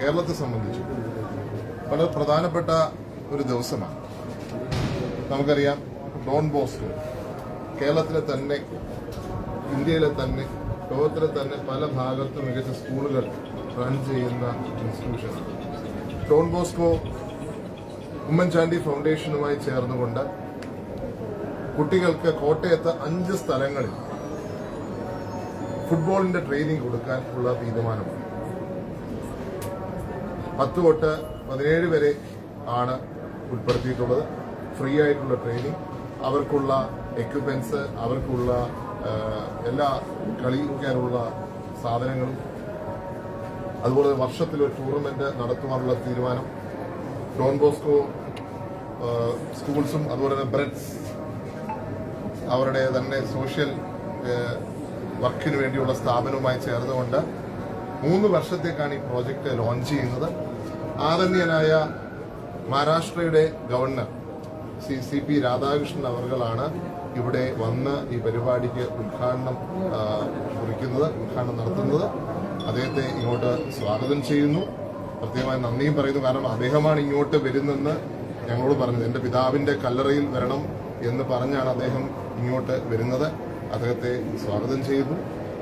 കേരളത്തെ സംബന്ധിച്ച് വളരെ പ്രധാനപ്പെട്ട ഒരു ദിവസമാണ്. നമുക്കറിയാം ഡോൺ ബോസ്കോ കേരളത്തിലെ തന്നെ ഇന്ത്യയിലെ തന്നെ ലോകത്തിലെ തന്നെ പല ഭാഗത്തും മികച്ച സ്കൂളുകൾ റൺ ചെയ്യുന്ന ഇൻസ്റ്റിറ്റ്യൂഷൻ ഡോൺ ബോസ്കോ ഉമ്മൻചാണ്ടി ഫൗണ്ടേഷനുമായി ചേർന്നുകൊണ്ട് കുട്ടികൾക്ക് കോട്ടയത്ത് അഞ്ച് സ്ഥലങ്ങളിൽ ഫുട്ബോളിന്റെ ട്രെയിനിങ് കൊടുക്കാൻ ഉള്ള തീരുമാനമാണ് പത്ത് തൊട്ട് പതിനേഴ് വരെ ആണ് ഉൾപ്പെടുത്തിയിട്ടുള്ളത്. ഫ്രീ ആയിട്ടുള്ള ട്രെയിനിങ് അവർക്കുള്ള എക്യുപ്മെന്റ്സ് അവർക്കുള്ള എല്ലാ കളിക്കാനുള്ള സാധനങ്ങളും. അതുപോലെ വർഷത്തിൽ ഒരു ടൂർണമെന്റ് നടത്തുവാനുള്ള തീരുമാനം. ഡോൺ ബോസ്കോ സ്കൂൾസും അതുപോലെ തന്നെ ബ്രെഡ്സ് അവരുടെ തന്നെ സോഷ്യൽ വർക്കിന് വേണ്ടിയുള്ള സ്ഥാപനവുമായി ചേർന്നുകൊണ്ട് മൂന്ന് വർഷത്തേക്കാണ് ഈ പ്രോജക്റ്റ് ലോഞ്ച് ചെയ്യുന്നത്. ആദരണീയനായ മഹാരാഷ്ട്രയുടെ governor C C P Radhakrishnan അവർകളാണ് ഇവിടെ വന്ന് ഈ പരിപാടിക്ക് ഉദ്ഘാടനം കുറിക്കുന്നത് ഉദ്ഘാടനം നടത്തുന്നത്. അദ്ദേഹത്തെ ഇങ്ങോട്ട് സ്വാഗതം ചെയ്യുന്നു. പ്രത്യേകമായി നന്ദിയും പറയുന്നു. കാരണം അദ്ദേഹമാണ് ഇങ്ങോട്ട് വരുന്നെന്ന് ഞങ്ങളോട് പറഞ്ഞത്. എന്റെ പിതാവിന്റെ കല്ലറയിൽ വരണം എന്ന് പറഞ്ഞാണ് അദ്ദേഹം ഇങ്ങോട്ട് വരുന്നത്. അദ്ദേഹത്തെ സ്വാഗതം ചെയ്തു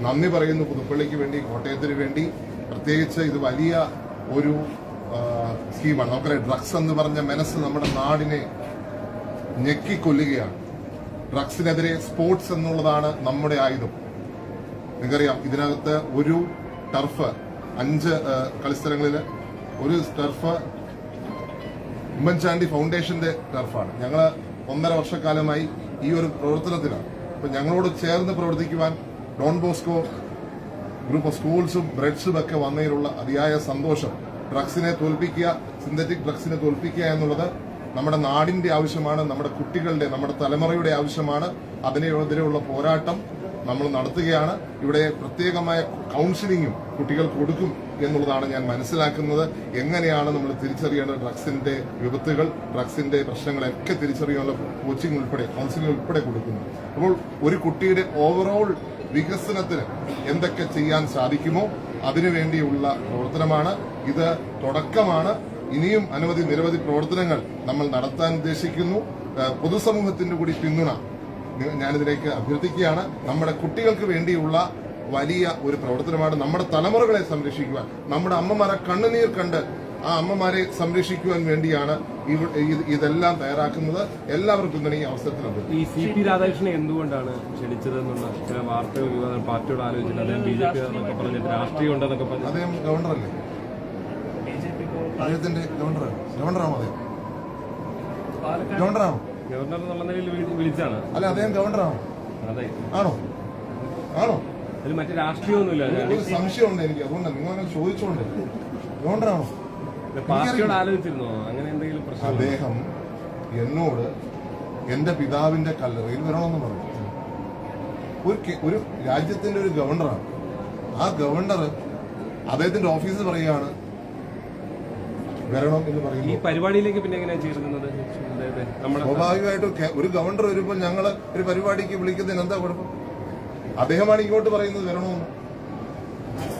നന്ദി പറയുന്നു പുതുപ്പള്ളിക്ക് വേണ്ടി കോട്ടയത്തിന് വേണ്ടി. പ്രത്യേകിച്ച് ഇത് വലിയ ഒരു സ്കീമാണ് നമുക്കറിയാം ഡ്രഗ്സ് എന്ന് പറഞ്ഞ മനസ്സ് നമ്മുടെ നാടിനെ ഞെക്കിക്കൊല്ലുകയാണ്. ഡ്രഗ്സിനെതിരെ സ്പോർട്സ് എന്നുള്ളതാണ് നമ്മുടെ ആയുധം. നിങ്ങൾക്കറിയാം ഇതിനകത്ത് ഒരു ടർഫ് അഞ്ച് കളിസ്ഥലങ്ങളിൽ ഒരു ടർഫ് ഉമ്മൻചാണ്ടി ഫൗണ്ടേഷന്റെ ടർഫാണ് ഞങ്ങൾ ഒന്നര വർഷക്കാലമായി ഈ ഒരു പ്രവർത്തനത്തിലാണ്. അപ്പൊ ഞങ്ങളോട് ചേർന്ന് പ്രവർത്തിക്കുവാൻ ഡോൺ ബോസ്കോ ഗ്രൂപ്പ് ഓഫ് സ്കൂൾസും ബ്രെഡ്സും ഒക്കെ വന്നതിലുള്ള അതിയായ സന്തോഷം. ഡ്രഗ്സിനെ തോൽപ്പിക്കുക സിന്തറ്റിക് ഡ്രഗ്സിനെ തോൽപ്പിക്കുക എന്നുള്ളത് നമ്മുടെ നാടിന്റെ ആവശ്യമാണ് നമ്മുടെ കുട്ടികളുടെ നമ്മുടെ തലമുറയുടെ ആവശ്യമാണ്. അതിനെതിരെയുള്ള പോരാട്ടം നമ്മൾ നടത്തുകയാണ്. ഇവിടെ പ്രത്യേകമായ കൗൺസിലിങ്ങും കുട്ടികൾക്ക് കൊടുക്കും. എന്നുള്ളതാണ് ഞാൻ മനസ്സിലാക്കുന്നത്. എങ്ങനെയാണ് നമ്മൾ തിരിച്ചറിയേണ്ടത് ഡ്രഗ്സിന്റെ വിപത്തുകൾ ഡ്രഗ്സിന്റെ പ്രശ്നങ്ങളൊക്കെ തിരിച്ചറിയാനുള്ള കോച്ചിങ് ഉൾപ്പെടെ കൗൺസിലിംഗ് ഉൾപ്പെടെ കൊടുക്കുന്നു. അപ്പോൾ ഒരു കുട്ടിയുടെ ഓവറോൾ വികസനത്തിന് എന്തൊക്കെ ചെയ്യാൻ സാധിക്കുമോ അതിനുവേണ്ടിയുള്ള പ്രവർത്തനമാണ്. ഇത് തുടക്കമാണ്. ഇനിയും അനവധി നിരവധി പ്രവർത്തനങ്ങൾ നമ്മൾ നടത്താൻ ഉദ്ദേശിക്കുന്നു. പൊതുസമൂഹത്തിന്റെ കൂടി പിന്തുണ ഞാനിതിലേക്ക് അഭ്യർത്ഥിക്കുകയാണ്. നമ്മുടെ കുട്ടികൾക്ക് വേണ്ടിയുള്ള വലിയ ഒരു പ്രവർത്തനമാണ് നമ്മുടെ തലമുറകളെ സംരക്ഷിക്കുവാൻ നമ്മുടെ അമ്മമാരെ കണ്ണുനീർ കണ്ട് ആ അമ്മമാരെ സംരക്ഷിക്കുവാൻ വേണ്ടിയാണ് ഇതെല്ലാം തയ്യാറാക്കുന്നത്. എല്ലാവർക്കും തന്നെ ഈ അവസരത്തിലുണ്ട് ഈ സി പി രാധാകൃഷ്ണൻ എന്തുകൊണ്ടാണ് ക്ഷണിച്ചതെന്നുള്ള ചില വാർത്തകൾ വിവാദം പാർട്ടിയോട് ആലോചിച്ചിട്ട് അദ്ദേഹം ബി ജെ പി എന്നൊക്കെ പറഞ്ഞിട്ട് രാഷ്ട്രീയം ഉണ്ടെന്നൊക്കെ പറഞ്ഞു അദ്ദേഹം ഗവർണറല്ലേ? അദ്ദേഹത്തിന്റെ ഗവർണറാണ് ഗവർണറാണോ അദ്ദേഹം? ഗവർണറാണോ? ഗവർണർ എന്നുള്ള നിലയിൽ വിളി- വിളിച്ചാണ്. അല്ല അദ്ദേഹം ഗവർണറാണോ? അതെ. ആണോ? ആണോ? അതിൽ മറ്റു രാഷ്ട്രീയമൊന്നുമില്ല. ഒരു സംശയമുണ്ട് എനിക്ക്. അതുകൊണ്ട്. നിങ്ങൾ അങ്ങനെ ചോദിച്ചോണ്ട്. അതുകൊണ്ടാണോ? പാർട്ടിയോട് ആലോചിച്ചിരുന്നോ? അങ്ങനെ എന്തെങ്കിലും പ്രശ്നം അദ്ദേഹം എന്നോട് എന്റെ പിതാവിന്റെ കല്ലറയിൽ വരണമെന്ന് പറഞ്ഞു. ഒരു ഒരു രാജ്യത്തിന്റെ ഒരു ഗവർണറാണ്. ആ ഗവർണർ അദ്ദേഹത്തിന്റെ ഓഫീസിൽ പറയുകയാണ് വരണം എന്ന് ഈ പരിപാടിയിലേക്ക് പിന്നെ എങ്ങനെയാണ് ചേരുന്നത്? സ്വാഭാവികമായിട്ടും ഒരു ഗവർണർ വരുമ്പോൾ ഞങ്ങൾ ഒരു പരിപാടിക്ക് വിളിക്കുന്നതിന് എന്താ കുഴപ്പം? അദ്ദേഹമാണ് ഇങ്ങോട്ട് പറയുന്നത് വരണമെന്ന്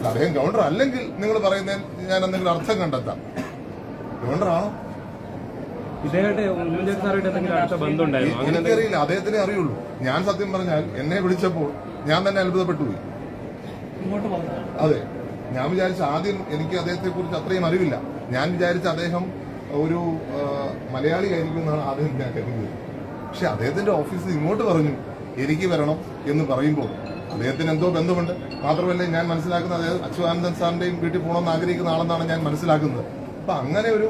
അദ്ദേഹം ഗവർണർ അല്ലെങ്കിൽ നിങ്ങൾ പറയുന്ന ഞാൻ എന്തെങ്കിലും അർത്ഥം കണ്ടെത്താം. ഗവർണർ ആണോ? എനിക്കറിയില്ല. അദ്ദേഹത്തിനെ അറിയുള്ളൂ. ഞാൻ സത്യം പറഞ്ഞാൽ എന്നെ വിളിച്ചപ്പോൾ ഞാൻ തന്നെ അത്ഭുതപ്പെട്ടു പോയി. അതെ. ഞാൻ വിചാരിച്ച ആദ്യം എനിക്ക് അദ്ദേഹത്തെ കുറിച്ച് അത്രയും അറിവില്ല. ഞാൻ വിചാരിച്ച അദ്ദേഹം ഒരു മലയാളി ആയിരിക്കും എന്നാണ് ആദ്യം ഞാൻ കരുതിയത്. പക്ഷെ അദ്ദേഹത്തിന്റെ ഓഫീസിൽ ഇങ്ങോട്ട് പറഞ്ഞു എനിക്ക് വരണം എന്ന് പറയുമ്പോൾ അദ്ദേഹത്തിന് എന്തോ ബന്ധമുണ്ട്. മാത്രമല്ല ഞാൻ മനസ്സിലാക്കുന്നത് അദ്ദേഹം അച്യുതാനന്ദൻ സാറിന്റെയും വീട്ടിൽ പോകണമെന്ന് ആഗ്രഹിക്കുന്ന ആളെന്നാണ് ഞാൻ മനസ്സിലാക്കുന്നത്. അപ്പൊ അങ്ങനെ ഒരു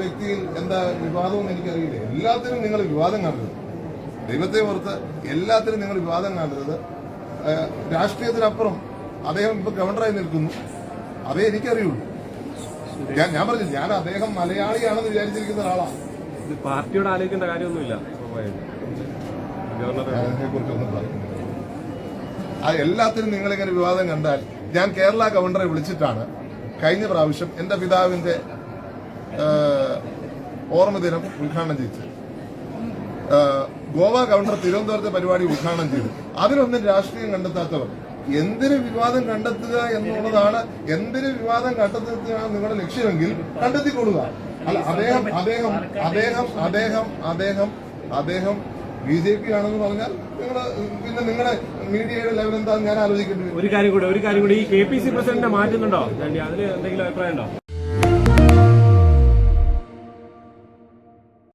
വ്യക്തിയിൽ എന്താ വിവാദവും എനിക്കറിയില്ല. എല്ലാത്തിനും നിങ്ങൾ വിവാദം കാണരുത്. ദൈവത്തെ ഓർത്ത് എല്ലാത്തിനും നിങ്ങൾ വിവാദം കാണരുത്. രാഷ്ട്രീയത്തിനപ്പുറം അദ്ദേഹം ഇപ്പൊ ഗവർണറായി നിൽക്കുന്നു. അതേ എനിക്കറിയുള്ളൂ. ഞാൻ ഞാൻ പറഞ്ഞു ഞാൻ അദ്ദേഹം മലയാളിയാണെന്ന് വിചാരിച്ചിരിക്കുന്ന ഒരാളാണ്. പാർട്ടിയോട് ആലോചിക്കേണ്ട കാര്യമൊന്നുമില്ല. ഗവർണറെ കുറിച്ചൊന്നും പറയുന്നില്ല ആ എല്ലാത്തിനും നിങ്ങളിങ്ങനെ വിവാദം കണ്ടാൽ ഞാൻ കേരള ഗവർണറെ വിളിച്ചിട്ടാണ്. കഴിഞ്ഞ പ്രാവശ്യം എന്റെ പിതാവിന്റെ ഓർമ്മദിനം ഓർമ്മ ദിനം ഉദ്ഘാടനം ചെയ്തത് ഗോവ ഗവർണർ തിരുവനന്തപുരത്തെ പരിപാടി ഉദ്ഘാടനം ചെയ്തു. അതിനൊന്നും രാഷ്ട്രീയം കണ്ടെത്താത്തവർ. എന്തിന് വിവാദം കണ്ടെത്തുക എന്നുള്ളതാണ് എന്തിന് വിവാദം കണ്ടെത്തുകയാണ് നിങ്ങളുടെ ലക്ഷ്യമെങ്കിൽ കണ്ടെത്തിക്കൊള്ളുക. അല്ല അദ്ദേഹം അദ്ദേഹം അദ്ദേഹം അദ്ദേഹം അദ്ദേഹം അദ്ദേഹം ബി ജെ പി ആണെന്ന് പറഞ്ഞാൽ നിങ്ങൾ പിന്നെ നിങ്ങളുടെ മീഡിയയുടെ ലെവൽ എന്താണെന്ന് ഞാൻ ആലോചിക്കേണ്ടി ഒരു കാര്യം കൂടെ ഒരു കാര്യം കൂടെ ഈ കെ പി സി പ്രസിഡന്റിനെ മാറ്റുന്നുണ്ടോ? അതിന് എന്തെങ്കിലും അഭിപ്രായം ഉണ്ടോ?